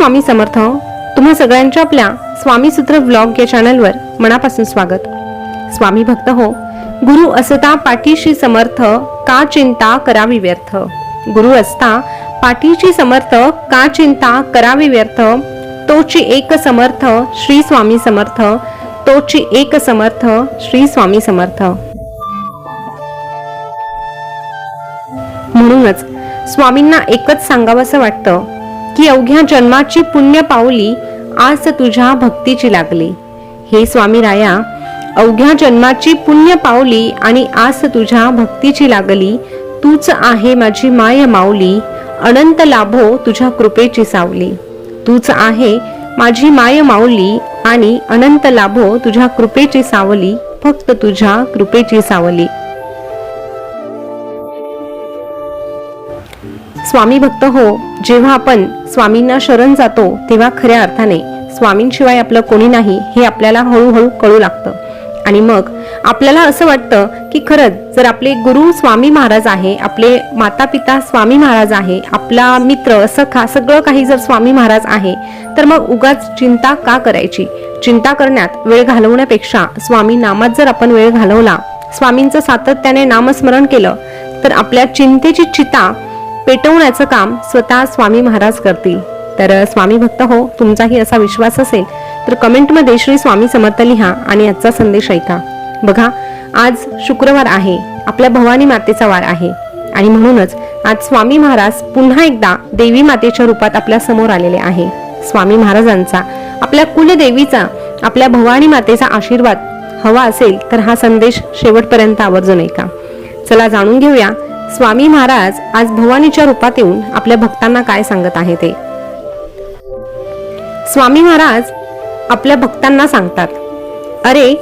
स्वामी समर्थ हो. तुम्हा सगळ्यांच्या आपल्या स्वामी सूत्र व्लॉग या चॅनलवर मनापासून स्वागत. स्वामी भक्त हो गुरु असता पाठीशी समर्थ का चिंता करावी व्यर्थ? गुरु असता पाठीशी समर्थ का चिंता करावी व्यर्थ? तोची एक समर्थ श्री स्वामी समर्थ. तोची एक समर्थ श्री स्वामी समर्थ. म्हणूनच स्वामींना एकच सांगावंसं वाटतं की अवघ्या जन्माची पुण्य पावली आज तुझ्या भक्तीची लागली. हे स्वामी राया अवघ्या जन्माची पुण्य पावली आणि आज तुझ्या भक्तीची लागली तूच आहे माझी माय माऊली अनंत लाभो तुझ्या कृपेची सावली. तूच आहे माझी माय माऊली आणि अनंत लाभो तुझ्या कृपेची सावली फक्त तुझ्या कृपेची सावली. स्वामी भक्त हो जेव्हा आपण स्वामींना शरण जातो तेव्हा खऱ्या अर्थाने स्वामींशिवाय आपलं कोणी नाही हे आपल्याला हळूहळू कळू लागतं. आणि मग आपल्याला असं वाटतं की खरंच जर आपले गुरु स्वामी महाराज आहे आपले माता पिता स्वामी महाराज आहे आपला मित्र सखा सगळं काही जर स्वामी महाराज आहे तर मग उगाच चिंता का करायची? चिंता करण्यात वेळ घालवण्यापेक्षा स्वामी नामात जर आपण वेळ घालवला स्वामींचं सातत्याने नामस्मरण केलं तर आपल्या चिंतेची चिता पेटवण्याचं काम स्वतः स्वामी महाराज करतील. तर स्वामी भक्त हो तुमचाही असा विश्वास असेल तर कमेंटमध्ये श्री स्वामी समर्थ लिहा आणि आजचा संदेश ऐका. बघा आज शुक्रवार आहे आपल्या भवानी मातेचा वार आहे. आणि म्हणूनच आज स्वामी महाराज पुन्हा एकदा देवी मातेच्या रूपात आपल्यासमोर आलेले आहे. स्वामी महाराजांचा आपल्या कुलदेवीचा आपल्या भवानी मातेचा आशीर्वाद हवा असेल तर हा संदेश शेवटपर्यंत आवर्जून ऐका. चला जाणून घेऊया स्वामी महाराज आज भवानीच्या रूपात येऊन आपल्या भक्तांना काय सांगत आहे ते? स्वामी महाराज आपल्या भक्तांना सांगतात अरे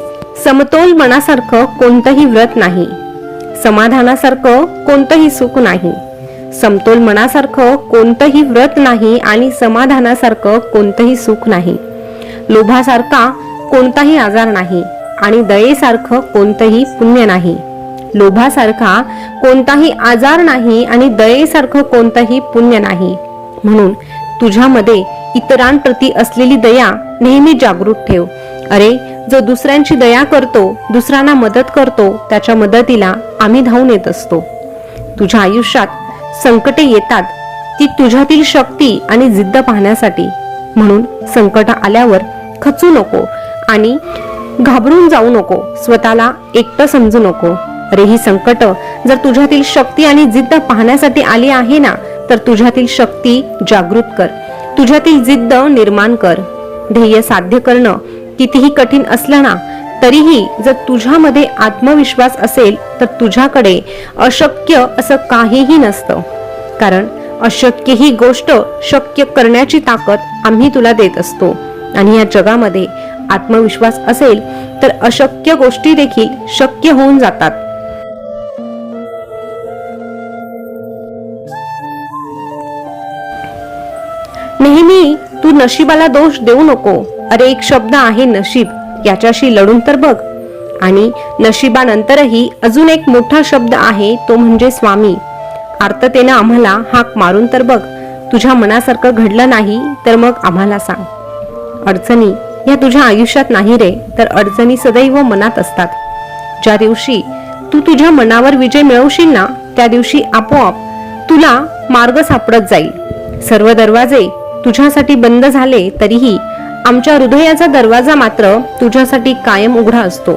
समतोल मनासारखं कोणतंही व्रत नाही. समाधानासारखं कोणतंही सुख नाही. समतोल मनासारखं कोणतंही व्रत नाही आणि समाधानासारखं कोणतंही सुख नाही. लोभासारखा कोणताही आजार नाही आणि दयेसारखं कोणतंही पुण्य नाही. लोभासारखा कोणताही आजार नाही आणि दयेसारखं कोणतंही पुण्य नाही. म्हणून तुझ्यामध्ये इतरांप्रती असलेली दया नेहमी जागृत ठेव. अरे जो दुसऱ्यांची दया करतो दुसऱ्यांना मदत करतो त्याच्या मदतीला आम्ही धावून येत असतो. तुझ्या आयुष्यात संकटे येतात ती तुझ्यातील शक्ती आणि जिद्द पाहण्यासाठी. म्हणून संकट आल्यावर खचू नको आणि घाबरून जाऊ नको स्वतःला एकटं समजू नको. अरे ही संकट जर तुझ्यातील शक्ती आणि जिद्द पाहण्यासाठी आली आहे ना तर तुझ्यातील शक्ती जागृत कर. तुझ्यातील जिद्द निर्माण कर. ध्येय साध्य करणं कितीही कठीण असलं ना तरीही जर तुझ्यामध्ये आत्मविश्वास असेल तर तुझ्याकडे अशक्य असं काहीही नसतं. कारण अशक्य ही गोष्ट शक्य करण्याची ताकद आम्ही तुला देत असतो. आणि या जगामध्ये आत्मविश्वास असेल तर अशक्य गोष्टी देखील शक्य होऊन जातात. नशिबाला दोष देऊ नको. अरे एक शब्द आहे नशीब. याच्याशी लढून तर बघ. आणि नशिबानंतरही अजून एक मोठा शब्द आहे तो म्हणजे स्वामी. आर्ततेनं आम्हाला हाक मारून तर बघ. तुझ्या मनासारखं घडलं नाही तर मग आम्हाला सांग. अडचणी या तुझ्या आयुष्यात नाही रे तर अडचणी सदैव मनात असतात. ज्या दिवशी तू तुझ्या मनावर विजय मिळवशील ना त्या दिवशी आपोआप तुला मार्ग सापडत जाईल. सर्व दरवाजे तुझ्यासाठी बंद झाले तरीही आमच्या हृदयाचा दरवाजा मात्र तुझ्यासाठी कायम उघडा असतो.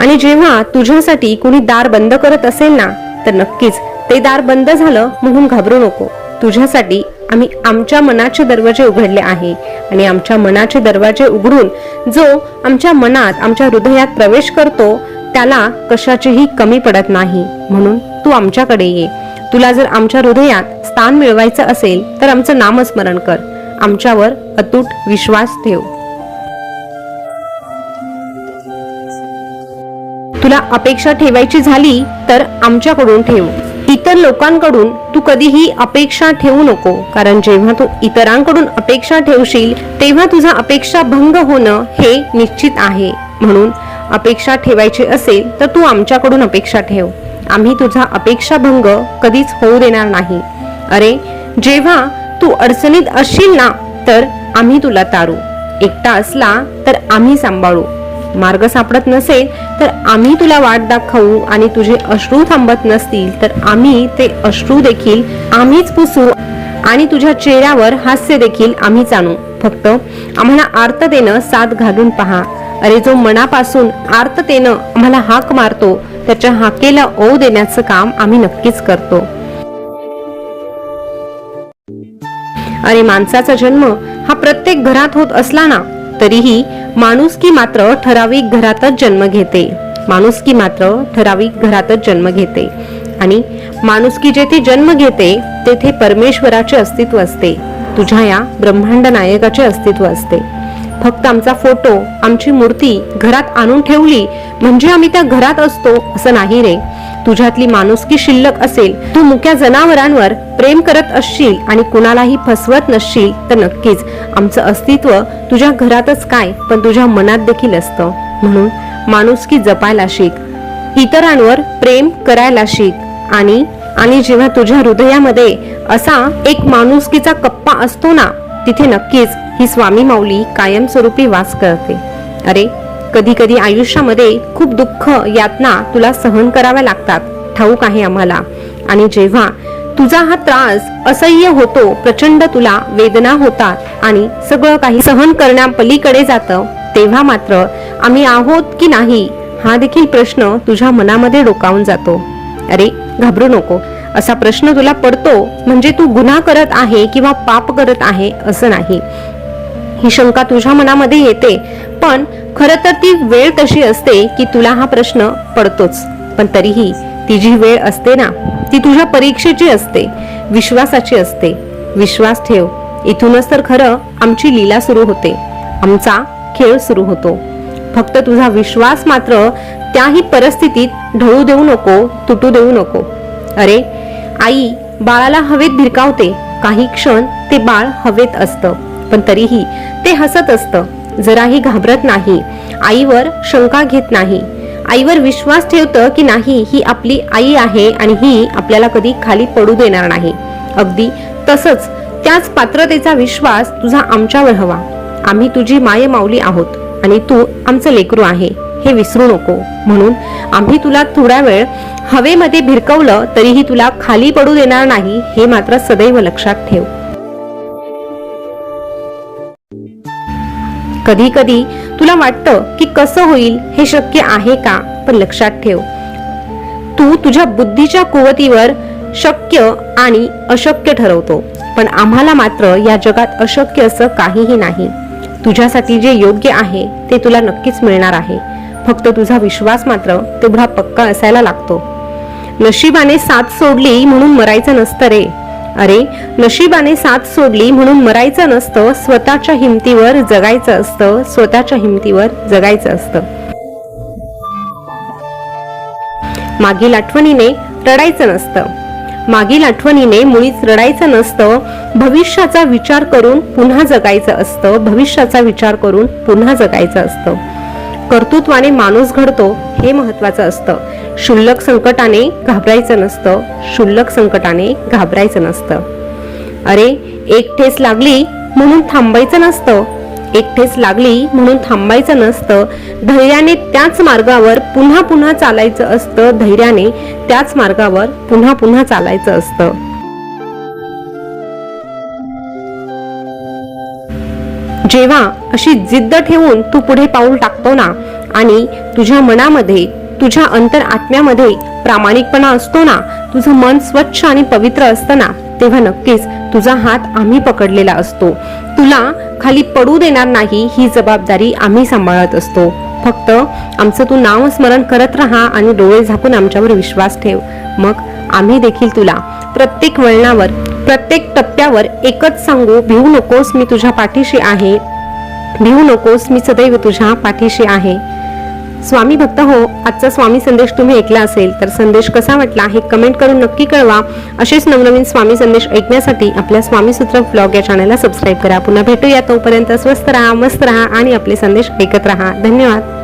आणि जेव्हा तुझ्यासाठी कुणी दार बंद करत असेल ना तर नक्कीच ते दार बंद झालं म्हणून घाबरू नको. तुझ्यासाठी आम्ही आमच्या मनाचे दरवाजे उघडले आहे आणि आमच्या मनाचे दरवाजे उघडून जो आमच्या मनात आमच्या हृदयात प्रवेश करतो त्याला कशाचीही कमी पडत नाही. म्हणून तू आमच्याकडे ये. तुला जर आमच्या हृदयात स्थान मिळवायचं असेल तर आमचं नामस्मरण कर. आमच्यावर अतूट विश्वास ठेव. तुला अपेक्षा ठेवायची झाली तर आमच्याकडून ठेव. इतर लोकांकडून तू कधीही अपेक्षा ठेवू नको कारण जेव्हा तू इतरांकडून अपेक्षा ठेवशील तेव्हा तुझा अपेक्षा भंग होणं हे निश्चित आहे. म्हणून अपेक्षा ठेवायची असेल तर तू आमच्याकडून अपेक्षा ठेव. आम्ही तुझा अपेक्षाभंग कधीच होऊ देणार नाही. अरे जेव्हा तू अडचणीत असशील ना तर आम्ही तुला तारू. एकटा असला तर आम्ही सांभाळू. मार्ग सापडत नसेल तर आम्ही तुला वाट दाखवू आणि तुझे अश्रू थांबत नसतील तर आम्ही ते अश्रू देखील आम्हीच पुसू आणि तुझ्या चेहऱ्यावर हास्य देखील आम्हीच आणू फक्त आम्हाला आर्त देणं साथ घालून पहा. अरे जो मनापासून आर्ततेनं आम्हाला हाक मारतो त्याच्या हाकेला ओ देण्याचं काम आम्ही नक्कीच करतो. अरे माणसाचा जन्म हा प्रत्येक घरात होत असला ना तरीही माणुसकी मात्र ठराविक घरातच जन्म घेते. माणुसकी मात्र ठराविक घरातच जन्म घेते. आणि माणुसकी जेथे जन्म घेते तेथे परमेश्वराचे अस्तित्व असते. तुझ्या या ब्रह्मांड नायकाचे अस्तित्व असते. फक्त आमचा फोटो आमची मूर्ती घरात आणून ठेवली म्हणजे आम्ही त्या घरात असतो असं नाही रे. तुझ्यातली माणुसकी शिल्लक असेल तू मुक्या जनावरांवर प्रेम करत असशील आणि कुणालाही फसवत नसशील तर नक्कीच आमचं अस्तित्व तुझ्या घरातच काय पण तुझ्या मनात देखील असतं. म्हणून माणुसकी जपायला शिक. इतरांवर प्रेम करायला शिक आणि आणि जेव्हा तुझ्या हृदयामध्ये असा एक माणुसकीचा कप्पा असतो ना तिथे नक्कीच ही स्वामी माऊली कायमस्वरूपी वास करते. अरे कधी कधी आयुष्यामध्ये खूप दुःख यातना तुला सहन कराव्या लागतात. ठाऊक आहे आम्हाला. आणि जेव्हा तुझा हा त्रास असह्य होतो प्रचंड तुला वेदना होतात आणि सगळं काही सहन करण्यापलीकडे जातं तेव्हा मात्र आम्ही आहोत की नाही हा देखील प्रश्न तुझ्या मनामध्ये डोकावून जातो. अरे घाबरू नको. असा प्रश्न तुला पडतो म्हणजे तू गुन्हा करत आहे किंवा पाप करत आहे असं नाही. ही शंका तुझ्या मनामध्ये येते पण खर तर ती वेळ तशी असते की तुला हा प्रश्न पडतोच. पण तरीही ती जी वेळ असते ना ती तुझ्या परीक्षेची असते विश्वासाची असते. विश्वास ठेव इथूनच तर खरं आमची लीला सुरू होते. आमचा खेळ सुरू होतो. फक्त तुझा विश्वास मात्र त्याही परिस्थितीत ढळू देऊ नको तुटू देऊ नको. अरे आई बाळाला हवेत भिरकावते. काही क्षण ते बाळ हवेत असतं. पण तरीही ते हसत असतं. जराही घाबरत नाही. आईवर शंका घेत नाही. आईवर विश्वास ठेवतं की नाही ही आपली आई आहे आणि ही आपल्याला कधी खाली पडू देणार नाही. अगदी तसंच त्याच पात्रतेचा विश्वास तुझा आमच्यावर हवा. आम्ही तुझी माय माऊली आहोत आणि तू आमचं लेकरू आहे. हे विसरू नको. म्हणून आम्ही तुला थोडा वेळ हवेमध्ये भिरकवलं तरीही तुला खाली पडू देणार नाही हे मात्र सदैव लक्षात ठेव. कधी कधी तुला वाटतं की कसं होईल हे शक्य आहे का पण लक्षात ठेव. तू तुझ्या बुद्धीच्या कुवतीवर शक्य आणि अशक्य ठरवतो पण आम्हाला मात्र या जगात अशक्य असं काहीही नाही. तुझ्यासाठी जे योग्य आहे ते तुला नक्कीच मिळणार आहे. फक्त तुझा विश्वास मात्र तेवढा पक्का असायला लागतो. नशिबाने साथ सोडली म्हणून मरायचं नसतं रे. अरे नशिबाने साथ सोडली म्हणून मरायचं नसतं स्वतःच्या हिमतीवर जगायचं असतं स्वतःच्या हिमतीवर जगायचं असतं. मागील आठवणीने रडायचं नसतं. मागील आठवणीने मुळीच रडायचं नसतं भविष्याचा विचार करून पुन्हा जगायचं असतं भविष्याचा विचार करून पुन्हा जगायचं असतं. कर्तृत्वाने माणूस घडतो हे महत्वाचं असतं. शुल्लक संकटाने घाबरायचं नसतं. शुल्लक संकटाने घाबरायचं नसतं. अरे एक ठेस लागली म्हणून थांबायचं नसतं. एक ठेस लागली म्हणून थांबायचं नसतं. धैर्याने त्याच मार्गावर पुन्हा पुन्हा चालायचं असतं. धैर्याने त्याच मार्गावर पुन्हा पुन्हा चालायचं असतं. जेव्हा अशी जिद्द ठेवून तू पुढे पाऊल टाकतो ना आणि तुझ्या मनामध्ये तुझ्या अंतर आत्म्यामध्ये प्रामाणिकपणा असतो ना तुझं मन स्वच्छ आणि पवित्र असतं ना तेव्हा नक्कीच तुझा हात आम्ही पकडलेला असतो. तुला खाली पडू देणार नाही ही जबाबदारी आम्ही सांभाळत असतो. फक्त आमचं तू नाव स्मरण करत राहा आणि डोळे झाकून आमच्यावर विश्वास ठेव. मग आम्ही देखील तुला प्रत्येक वळणावर प्रत्येक टप्प्यावर एकच सांगू भिवू नकोस मी तुझ्या पाठीशी आहे. भिवू नकोस मी सदैव तुझ्या पाठीशी आहे. स्वामी भक्त हो आजचा स्वामी संदेश तुम्ही ऐकला असेल तर संदेश कसा वाटला हे कमेंट करून नक्की कळवा. असेच नवनवीन स्वामी संदेश ऐकण्यासाठी आपल्या स्वामी सूत्र ब्लॉग या चॅनलला सबस्क्राईब करा. पुन्हा भेटूया तोपर्यंत स्वस्त राहा मस्त राहा आणि आपले संदेश ऐकत राहा. धन्यवाद.